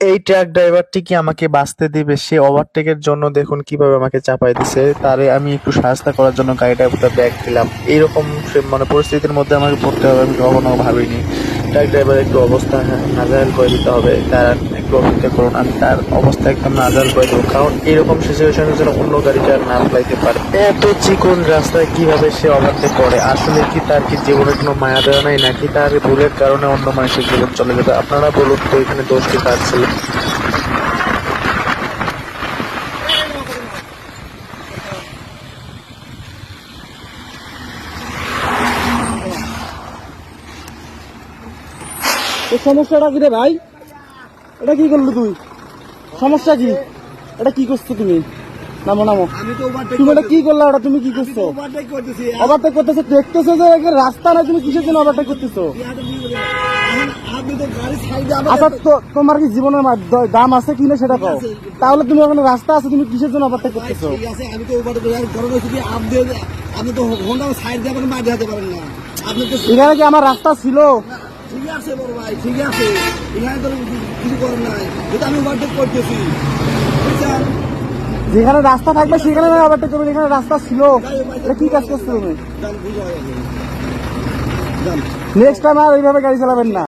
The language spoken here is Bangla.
এই ট্রাক ড্রাইভারটি কি আমাকে বাঁচতে দিবে? সে ওভারটেকের জন্য দেখুন কীভাবে আমাকে চাপাই দিছে। তারে আমি একটু সাহায্য করার জন্য গাড়িটা ব্যাগ দিলাম। এইরকম মানে পরিস্থিতির মধ্যে আমাকে পড়তে হবে, আমি কখনো ভাবিনি। ট্রাক ড্রাইভার একটু অবস্থা নাজাহাল করে দিতে হবে। তার অপেক্ষা করুন আমি তার অবস্থা একদম নাজাল করে দেবো। কারণ এরকম সিচুয়েশনের জন্য অন্য গাড়িটা না ফেলাইতে পারে। এত চিকন রাস্তায় কীভাবে সে ওভারটেক করে আসলে কি তার কি জীবনে কোনো মায়া দেওয়া নাই, নাকি তার ভুলের কারণে অন্য মানুষের জীবন চলে যাবে আপনারা বলুন তো এখানে দোষটি কার ছিল? সমস্যাটা কি রে ভাই? এটা কি করলি তুই? সমস্যা কি? এটা কি করছ তুমি? নামো নামো। তুমি এটা কি করলা? ওটা তুমি কি করছ? ওভারটেক করতেছি। দেখতেছো যে রাস্তা না তুমি কিসের জন্য ওভারটেক করতেছো? আচ্ছা তো তোমার কি জীবনের দাম আছে কিনা সেটা কও। তাহলে তুমি ওখানে রাস্তা আছে তুমি কিসের জন্য ওভারটেক করতেছো? আমি তো ওভারটেক করে আপনি তো হোন্ডা সাইড দিয়ে মাঝে হাতে পারেন না। আপনি তো এখানে কি আমার রাস্তা ছিল? ঠিক আছে বড় ভাই ঠিক আছে। এখানে তো কিছু করার নাই। যেটা আমি ওভারটেক করতেছি। বুঝছেন? যেখানে রাস্তা থাকবে সেখানে ওভারটেক করবে। যেখানে রাস্তা ছিল এটা কি কাজ করছ তুমি? নেক্সট টাইম আর ওইভাবে গাড়ি চালাবেন না।